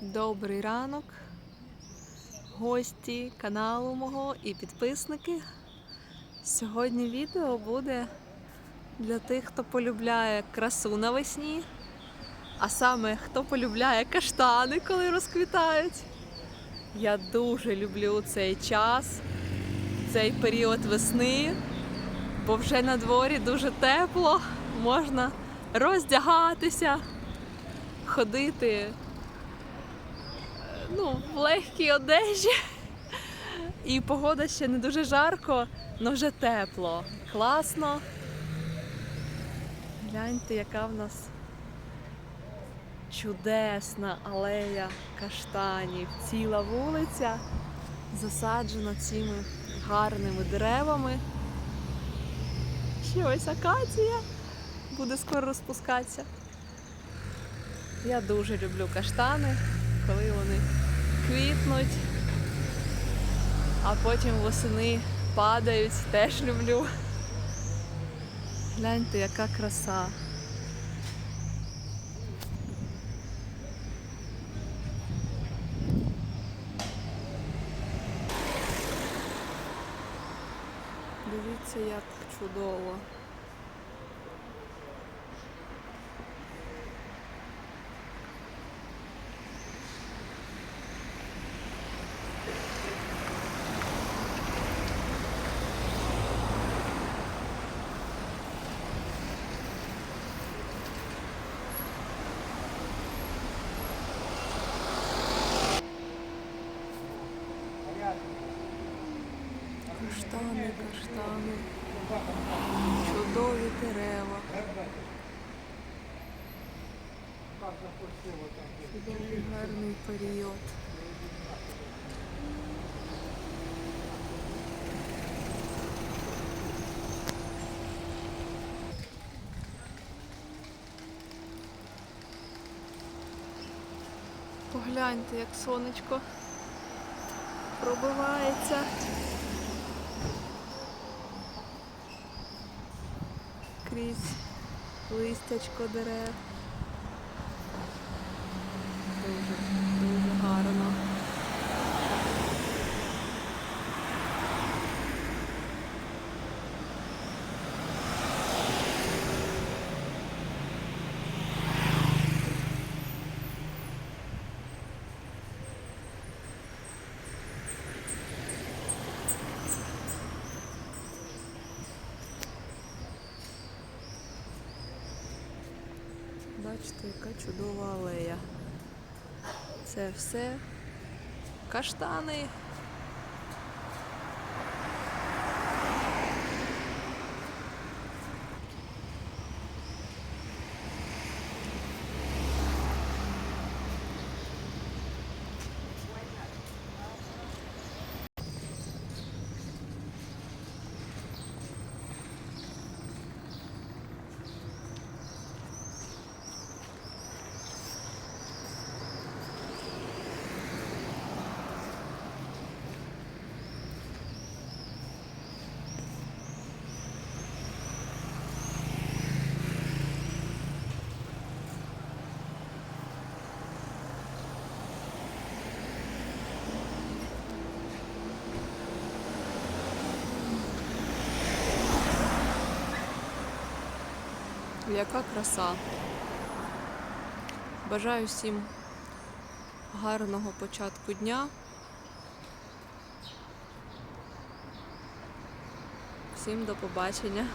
Добрий ранок, гості каналу мого і підписники. Сьогодні відео буде для тих, хто полюбляє красу навесні, а саме хто полюбляє каштани, коли розквітають. Я дуже люблю цей час, цей період весни, бо вже на дворі дуже тепло, можна роздягатися, ходити ну, в легкій одежі. І погода ще не дуже жарко, але вже тепло. Класно. Гляньте, яка в нас чудесна алея каштанів. Ціла вулиця засаджена цими гарними деревами. Ще ось акація буде скоро розпускатися. Я дуже люблю каштани, коли вони квітнуть, а потім восени падають, теж люблю. Гляньте, яка краса. Дивіться, як чудово. Каштани, каштани, чудові дерева. Чудовий гарний період. Погляньте, як сонечко пробивається. Крізь листячко дерев. Дуже, дуже гарно. Бачите, яка чудова алея. Це все каштани. Яка краса. Бажаю всім гарного початку дня. Всім до побачення.